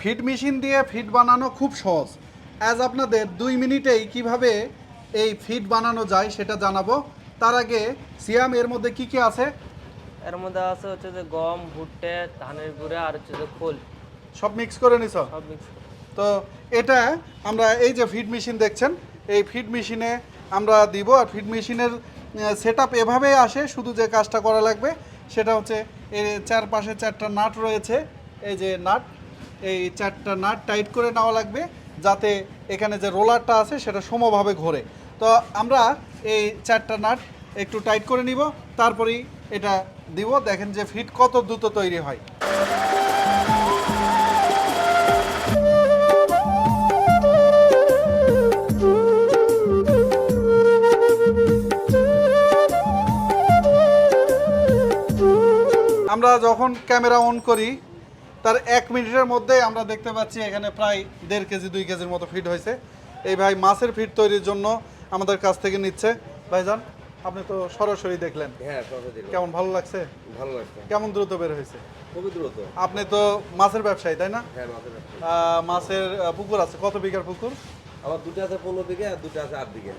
Feed machine দিয়ে feed বানানো খুব সহজ। অ্যাজ আপনাদের দুই মিনিটেই কীভাবে এই ফিড বানানো যায় সেটা জানাব। তার আগে সিয়াম এর মধ্যে কি কি আছে? এর মধ্যে আছে হচ্ছে যে গম ভুট্টে ধানের গুঁড়া আর হচ্ছে যে খোল। সব মিক্স করে নিছ? সব মিক্স তো এটা আমরা এই যে ফিড মেশিন দেখছেন এই ফিড মেশিনে আমরা দিব আর ফিড মেশিনের সেট আপ এভাবেই আসে শুধু যে কাজটা করা লাগবে সেটা হচ্ছে এর চারপাশে চারটা নাট রয়েছে। এই যে নাট এই চারটা নাট টাইট করে নেওয়া লাগবে যাতে এখানে যে রোলারটা আছে সেটা সমভাবে ঘোরে। তো আমরা এই চারটা নাট একটু টাইট করে নিব, তারপরেই এটা দিব। দেখেন যে ফিট কত দ্রুত তৈরি হয়। আমরা যখন ক্যামেরা অন করি তার এক মিনিটের মধ্যে আমরা দেখতে পাচ্ছি এখানে প্রায় দেড় কেজি দুই কেজির মতো ফিট হয়েছে। এই ভাই মাছের ফিট তৈরির জন্য আমাদের কাছ থেকে নিচ্ছে। ভাইজান আপনি তো সরাসরি দেখলেন। হ্যাঁ কেমন ভালো লাগছে? ভালো লাগছে। কেমন দ্রুত বের হয়েছে? খুবই দ্রুত। আপনি তো মাছের ব্যবসায়ী তাই না? হ্যাঁ মাছের পুকুর আছে কত বিঘার পুকুর? আমার দুটো আছে পনেরো বিঘে আর দুটো আছে আট বিঘে।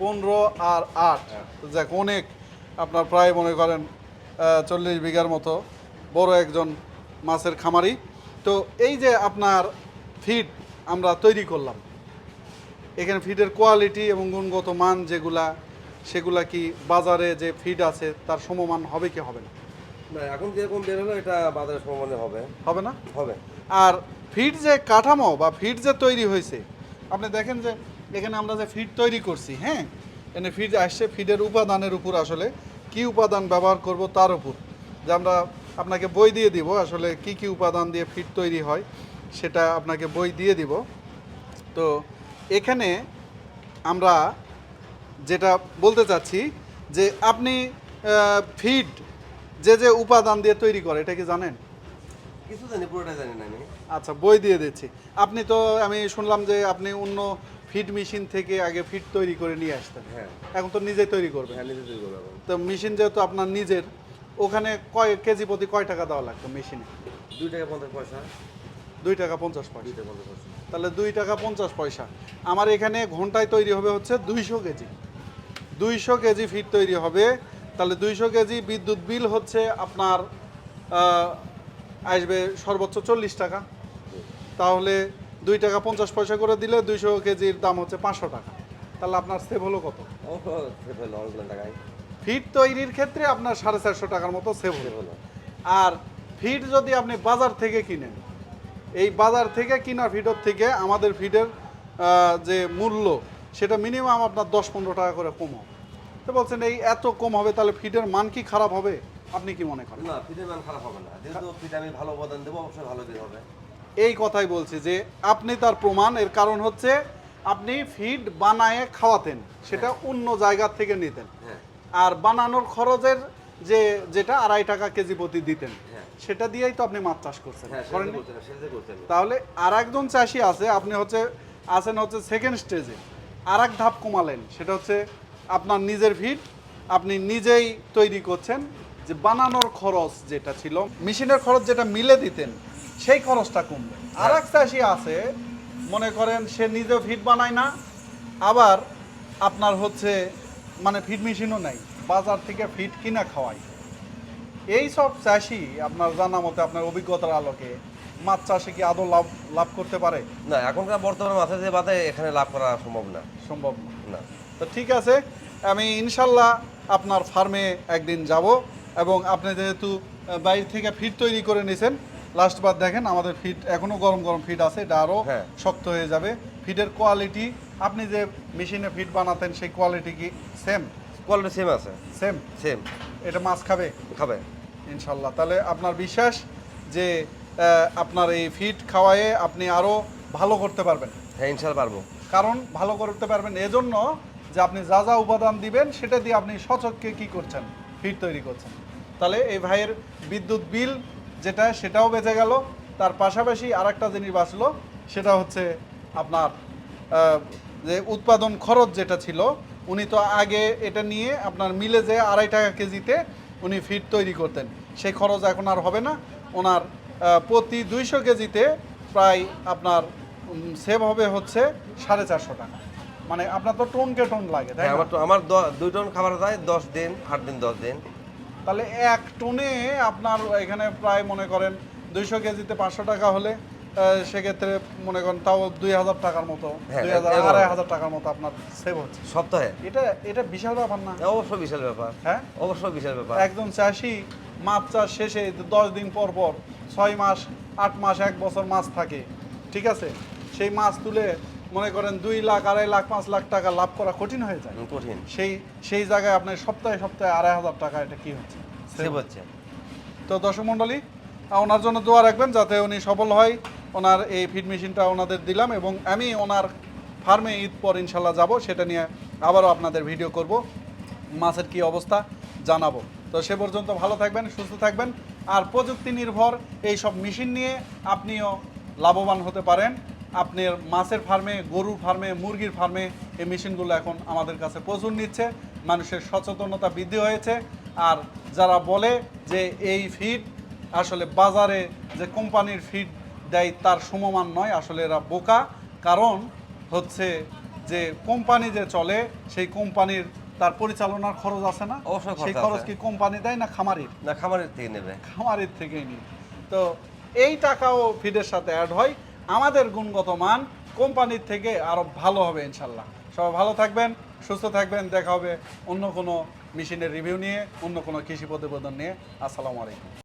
পনেরো আর আট। হ্যাঁ। যাক অনেক। আপনার প্রায় মনে করেন চল্লিশ বিঘার মতো বড় একজন মাছের খামারি। তো এই যে আপনার ফিড আমরা তৈরি করলাম এখানে ফিডের কোয়ালিটি এবং গুণগত মান যেগুলা সেগুলা কি বাজারে যে ফিড আছে তার সমমান হবে কি হবে না? না এখন যেরকম বের হলো এটা বাজারে সমানে হবে। হবে না? হবে। আর ফিড যে কাঠামো বা ফিড যে তৈরি হয়েছে আপনি দেখেন যে এখানে আমরা যে ফিড তৈরি করছি হ্যাঁ? এখানে ফিড আসছে ফিডের উপাদানের উপর আসলে কি উপাদান ব্যবহার করব তার উপর। যে আমরা আপনাকে বই দিয়ে দিব আসলে কি কি উপাদান দিয়ে ফিড তৈরি হয় সেটা আপনাকে বই দিয়ে দিব। তো এখানে আমরা যেটা বলতে চাচ্ছি যে আপনি ফিড যে যে উপাদান দিয়ে তৈরি করে এটা কি জানেন? কিছু জানি পুরোটা জানি না আমি। আচ্ছা বই দিয়ে দিচ্ছি। আপনি তো আমি শুনলাম যে আপনি অন্য ফিড মেশিন থেকে আগে ফিড তৈরি করে নিয়ে আসতেন। হ্যাঁ। এখন তো নিজেই তৈরি করবেন। হ্যাঁ নিজে তৈরি করব এখন। তো মেশিন যেহেতু আপনার নিজের ওখানে কয় কেজি প্রতি কয় টাকা দেওয়া লাগতো মেশিনে? দুই টাকা পঞ্চাশ পয়সা। দুই টাকা পঞ্চাশ দুই পয়সা টাকা পঞ্চাশ পয়সা। তাহলে দুই টাকা পঞ্চাশ পয়সা। আমার এখানে ঘন্টায় তৈরি হবে হচ্ছে দুইশো কেজি। দুইশো কেজি ফিট তৈরি হবে। তাহলে দুইশো কেজি বিদ্যুৎ বিল হচ্ছে আপনার আসবে সর্বোচ্চ চল্লিশ টাকা। তাহলে দুই টাকা পঞ্চাশ পয়সা করে দিলে দুইশো কেজির দাম হচ্ছে পাঁচশো টাকা। তাহলে আপনার সেভ হলো কত? সেভ হলো অনেকগুলো টাকায়। ফিট তৈরির ক্ষেত্রে আপনার সাড়ে চারশো টাকার মতো সেভ হলো। আর ফিড যদি আপনি বাজার থেকে কিনেন এই বাজার থেকে কিনা ফিডের থেকে আমাদের ফিডের যে মূল্য সেটা মিনিমাম আপনার দশ পনেরো টাকা করে কম হবে। তো বলছেন এই এত কম হবে তাহলে ফিডের মান কি খারাপ হবে? আপনি কি মনে করেন? না মান খারাপ হবে না। যেহেতু আমি ভালো দেবো অবশ্যই ভালো দিন হবে। এই কথাই বলছি যে আপনি তার প্রমাণ এর কারণ হচ্ছে আপনি ফিড বানায়ে খাওয়াতেন সেটা অন্য জায়গা থেকে নিতেন। হ্যাঁ। আর বানানোর খরচের যে যেটা আড়াই টাকা কেজি প্রতি দিতেন হ্যাঁ। সেটা দিয়েই তো আপনি মাছ চাষ করছেন হ্যাঁ করেন তাহলে আর একজন চাষি আছে আপনি হচ্ছে আছেন হচ্ছে সেকেন্ড স্টেজে আর এক ধাপ কমালেন সেটা হচ্ছে আপনার নিজের ভিড় আপনি নিজেই তৈরি করছেন যে বানানোর খরচ যেটা ছিল মেশিনের খরচ যেটা মিলে দিতেন সেই খরচটা কমবে। আর এক চাষি আছে মনে করেন সে নিজেও ফিট বানায় না আবার আপনার হচ্ছে মানে ফিড মেশিনও নাই বাজার থেকে ফিড কিনা খাওয়ায় এই সব চাষি আপনার জানা মতে আপনার অভিজ্ঞতার আলোকে মাছ চাষে কি আদৌ লাভ লাভ করতে পারে? না এখনকার বর্তমানে মাছের যে বাদে এখানে লাভ করা সম্ভব না। সম্ভব না। তো ঠিক আছে আমি ইনশাল্লাহ আপনার ফার্মে একদিন যাব এবং আপনি যেহেতু বাইরে থেকে ফিড তৈরি করে নিয়েছেন লাস্ট বার দেখেন আমাদের ফিড এখনও গরম গরম ফিড আছে এটা আরও হ্যাঁ। শক্ত হয়ে যাবে। ফিডের কোয়ালিটি আপনি যে মেশিনে ফিড বানাতেন সেই কোয়ালিটি কি সেম কোয়ালিটি সেম আছে। সেম সেম এটা মাছ খাবে? খাবে। ইনশাল্লাহ তাহলে আপনার বিশ্বাস যে আপনার এই ফিড খাওয়ায়ে আপনি আরও ভালো করতে পারবেন। হ্যাঁ ইনশাল্লাহ পারব। কারণ ভালো করতে পারবেন এজন্য যে আপনি যা যা উপাদান দিবেন সেটা দিয়ে আপনি সচককে কি করছেন? ফিড তৈরি করছেন। তাহলে এই ভাইয়ের বিদ্যুৎ বিল যেটা সেটাও বেঁচে গেল। তার পাশাপাশি আরেকটা জিনিস বাঁচলো সেটা হচ্ছে আপনার যে উৎপাদন খরচ যেটা ছিল উনি তো আগে এটা নিয়ে আপনার মিলে যে আড়াই টাকা কেজিতে উনি ফিড তৈরি করতেন। সেই খরচ এখন আর হবে না। ওনার প্রতি দুইশো কেজিতে প্রায় আপনার সেভ হবে হচ্ছে সাড়ে চারশো টাকা। মানে আপনার তো টোনকে টোন লাগে তাই হ্যাঁ আমার তো আমার দুই টন খাবার যায় দশ দিন আট দিন দশ দিন। তাহলে এক টনে আপনার এখানে প্রায় মনে করেন দুইশো কেজিতে পাঁচশো টাকা হলে সেক্ষেত্রে মনে করেন তাও দুই হাজার টাকার মতো হ্যাঁ, দুই হাজার আড়াই হাজার টাকার মতো আপনার সেভ হচ্ছে। সপ্তাহে? এটা এটা বিশাল ব্যাপার না? অবশ্য বিশাল ব্যাপার। হ্যাঁ? অবশ্য বিশাল ব্যাপার। একজন চাষি মাছ চাষ শেষে দশ দিন পর পর ছয় মাস আট মাস এক বছর মাছ থাকে ঠিক আছে? সেই মাছ তুলে মনে করেন দুই লাখ আড়াই লাখ পাঁচ লাখ টাকা লাভ করা কঠিন হয়ে যায়। কঠিন। সেই সেই জায়গায় আপনার সপ্তাহে সপ্তাহে আড়াই হাজার টাকা এটা কি হচ্ছে? সেভ হচ্ছে। তো দর্শক মণ্ডলী ওনার জন্য দোয়া রাখবেন যাতে উনি সফল হয়। ওনার এই ফিড মেশিনটা ওনাদের দিলাম এবং আমি ওনার ফার্মে ঈদ পর ইনশাল্লাহ যাব, সেটা নিয়ে আবারও আপনাদের ভিডিও করব। মাছের কি অবস্থা জানাব। তো সে পর্যন্ত ভালো থাকবেন, সুস্থ থাকবেন। আর প্রযুক্তি নির্ভর এই সব মেশিন নিয়ে আপনিও লাভবান হতে পারেন। আপনার মাছের ফার্মে গরুর ফার্মে মুরগির ফার্মে এই মেশিনগুলো এখন আমাদের কাছে প্রচুর নিচ্ছে। মানুষের সচেতনতা বৃদ্ধি হয়েছে। আর যারা বলে যে এই ফিড আসলে বাজারে যে কোম্পানির ফিড দেয় তার সমমান নয় আসলে এরা বোকা। কারণ হচ্ছে যে কোম্পানি যে চলে সেই কোম্পানির তার পরিচালনার খরচ আছে না? সেই খরচ কি কোম্পানি দেয় না খামারির? না খামারের থেকে নেবে। খামারের থেকেই নিই তো এই টাকাও ফিডের সাথে অ্যাড হয়। আমাদের গুণগত মান কোম্পানির থেকে আরও ভালো হবে ইনশাল্লাহ। সবাই ভালো থাকবেন সুস্থ থাকবেন। দেখা হবে অন্য কোনো মেশিনের রিভিউ নিয়ে অন্য কোনো কৃষি প্রতিবেদন নিয়ে। আসসালামু আলাইকুম।